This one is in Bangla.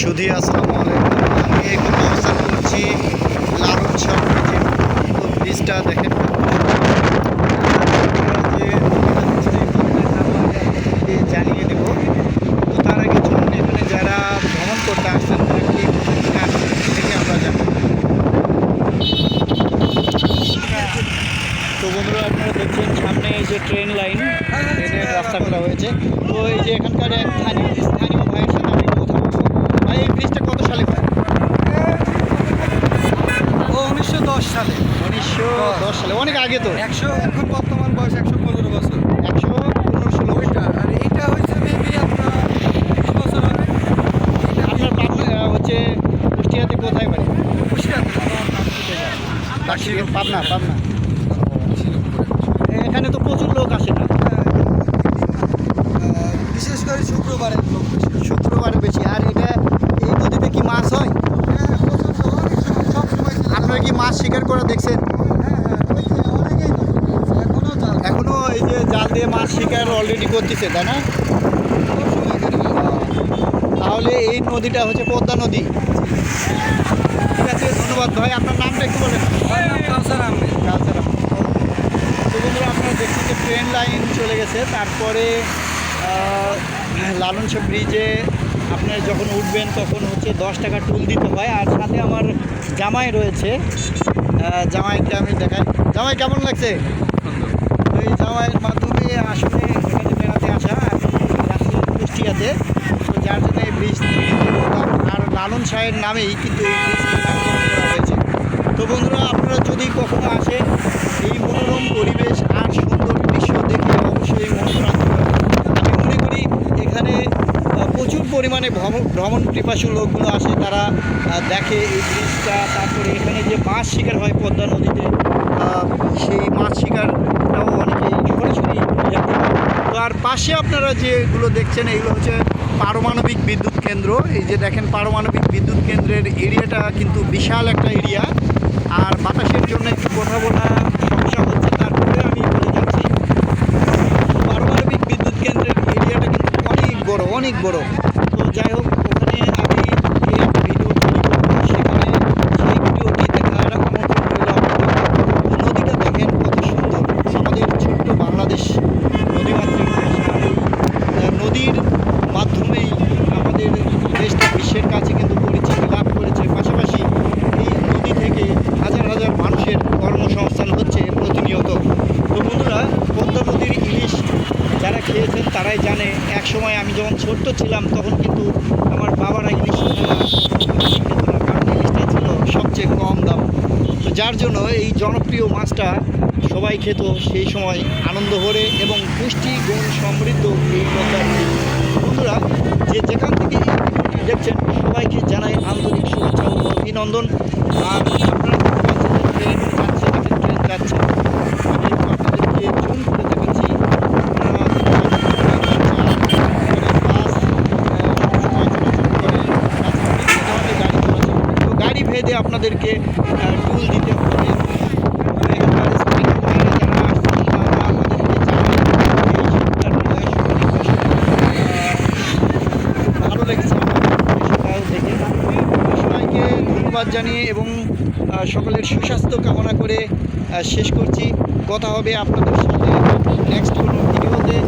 সুধী, আসসালামু আলাইকুম। আমি এখন অবস্থান করছি লালন ব্রিজের তো ব্রিজটা দেখেন। জানিয়ে দেব। তো তার আগে চলুন এখানে যারা ভ্রমণ করতে আসছেন, তারা কি সেটাকে আমরা জানব। তো বন্ধুরা, আপনারা দেখছেন সামনে এই যে ট্রেন লাইন, ট্রেনের রাস্তা করা হয়েছে। তো এই যে এখানকার স্থানীয় স্থানীয় ভাইয়ের সাথে আমি কথা বলব ভাই এই ব্রিজটা কত সালে হয় ও উনিশশো দশ সালে উনিশশো দশ সালে অনেক আগে তো একশো এখন বর্তমান বয়স একশো পনেরো বছর। একশো পনেরো ষোলো ওইটা আর এইটা হয়েছে মেবি আপনার কত বছর হবে আপনার পাবনা হচ্ছে কুষ্টিয়াতে কোথায় বাড়ি? কুষ্টিয়াতে। পাবনা পাবনা। এখানে তো প্রচুর লোক আসে না। বিশেষ করে শুক্রবারে লোক। বেশি। বেশি। আর এটা এই নদীতে কি মাছ হয়? হ্যাঁ। আপনারা কি মাছ শিকার করা দেখছেন হ্যাঁ, হ্যাঁ, ওই যে অনেকেই তো করতেছে, এখনও জাল। এখনও এই যে জাল দিয়ে মাছ শিকার অলরেডি করতেছে তাই না। তাহলে এই নদীটা হচ্ছে পদ্মা নদী। ঠিক আছে ধন্যবাদ ভাই। আপনার নামটা একটু বলেন। কাউসার আহমেদ। কালচারাম তো বন্ধুরা আপনারা দেখছেন যে ট্রেন লাইন চলে গেছে। তারপরে লালন শাহ ব্রিজে আপনারা যখন উঠবেন তখন হচ্ছে দশ টাকা টুল দিতে হয়। আর সাথে আমার জামাই রয়েছে। জামাইকে আমি দেখাই। জামাই কেমন লাগছে ওই জামাইয়ের মাধ্যমে আসলে এখানে বেড়াতে আসা আমি যাচ্ছি কুষ্টিয়াতে তো যার জন্য এই ব্রিজ আর লালন শাহের নামেই কিন্তু হয়েছে তো বন্ধুরা, আপনারা যদি কখনো আসেন, এই মনোরম পরিবেশ আর সুন্দর দৃশ্য দেখে অবশ্যই মন প্রাণ জুড়াবে। আমি মনে করি এখানে প্রচুর পরিমাণে ভ্রমণ ভ্রমণ পিপাসু লোকগুলো আসে, তারা দেখে এই ব্রিজটা তারপরে এখানে যে মাছ শিকার হয় পদ্মা নদীতে সেই মাছ শিকারটাও অনেকে সরাসরি দেখতে পায় তো আর পাশে আপনারা যেগুলো দেখছেন এইগুলো হচ্ছে পারমাণবিক বিদ্যুৎ কেন্দ্র। এই যে দেখেন, পারমাণবিক বিদ্যুৎ কেন্দ্রের এরিয়াটা কিন্তু বিশাল একটা এরিয়া। আর বাতাসের জন্য একটু কথা বলা সমস্যা হচ্ছে, তারপরে আমি বলে যাচ্ছি, পারমাণবিক বিদ্যুৎ কেন্দ্রের এরিয়াটা কিন্তু অনেক বড় অনেক বড় তো যাই হোক ওখানে আমি এই একটা ভিডিও তৈরি করব সেখানে সেই ভিডিওটি দেখার আমন্ত্রণ রইল আপনাদের। তো নদীটা দেখেন কত সুন্দর আমাদের ছোট্ট বাংলাদেশ নদীমাতৃক দেশ আর এই আহ, নদীর মাধ্যমেই আমাদের দেশটা বিশ্বের কাছে কিন্তু পরিচিতি লাভ করেছে পাশাপাশি এই নদী থেকে হাজার হাজার মানুষের কর্মসংস্থান হচ্ছে প্রতিনিয়ত তো বন্ধুরা পদ্মা নদীর ইলিশ যারা খেয়েছেন তারাই জানে এক সময় আমি যখন ছোট্ট ছিলাম, তখন কিন্তু আমার বাবারা ইলিশ কারণ ইলিশটা ছিল সবচেয়ে কম দাম। তো যার জন্য এই জনপ্রিয় মাছটা সবাই খেত সেই সময় আনন্দ ভরে এবং পুষ্টি, গুণ, সমৃদ্ধ এই পদ্মার বন্ধুরা, যে যেখান থেকে দেখছেন, সবাইকে জানাই আন্তরিক শুভেচ্ছা ও অভিনন্দন। আর আপনারা দেখতে পাচ্ছেন যে ট্রেন যাচ্ছে দেখেন ট্রেন যাচ্ছে আমি একটু আপনাদেরকে জুম করে দেখাচ্ছি আপনারা দেখতে পাচ্ছেন ট্রেন যাচ্ছে, তারপরে বাস আহ, সবসময় চলাচল করে, রাস্তা বিভিন্ন ধরনের গাড়ি চলাচল করে। তো গাড়ি ভেদে আপনাদেরকে আহ, টুল দিতে হবে তো এখানকার স্থানীয় ভাইয়েরা যারা আসছেন তারা আমাদেরকে জানায় এই সুবিধার বয়স টুল দিতে হবে। ভালো লেগেছে সবাইকে জানিয়ে এবং সকলের সুস্বাস্থ্য কামনা করে শেষ করছি। কথা হবে আপনাদের সাথে নেক্সট কোনো ভিডিওতে।